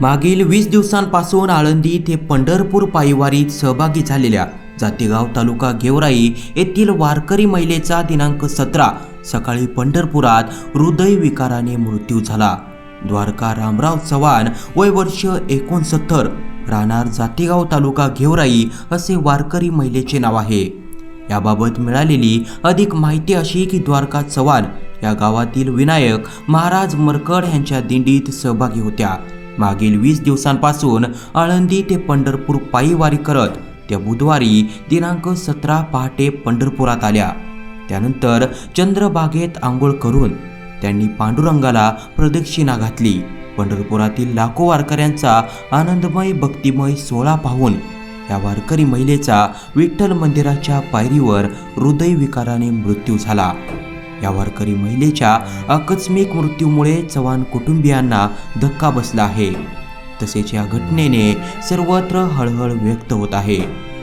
मागील वीस दिवसांपासून आळंदी ते पंढरपूर पायीवारीत सहभागी झालेल्या जातेगाव तालुका गेवराई येथील वारकरी महिलेचा दिनांक सतरा सकाळी पंढरपुरात हृदयविकाराने मृत्यू झाला. द्वारका रामराव चव्हाण वय वर्ष एकोणसत्तर राहणार जातेगाव तालुका गेवराई असे वारकरी महिलेचे नाव आहे. याबाबत मिळालेली अधिक माहिती अशी की द्वारका चव्हाण या गावातील विनायक महाराज मरकड यांच्या दिंडीत सहभागी होत्या. मागील वीस दिवसांपासून आळंदी ते पंढरपूर पायीवारी करत त्या बुधवारी दिनांक सतरा पहाटे पंढरपुरात आल्या. त्यानंतर चंद्रबागेत आंघोळ करून त्यांनी पांडुरंगाला प्रदक्षिणा घातली. पंढरपुरातील लाखो वारकऱ्यांचा आनंदमय भक्तिमय सोहळा पाहून या वारकरी महिलेचा विठ्ठल मंदिराच्या पायरीवर हृदयविकाराने मृत्यू झाला. या वारकरी महिलेच्या आकस्मिक मृत्यूमुळे चव्हाण कुटुंबियांना धक्का बसला आहे. तसेच या घटनेने सर्वत्र हळहळ व्यक्त होत आहे.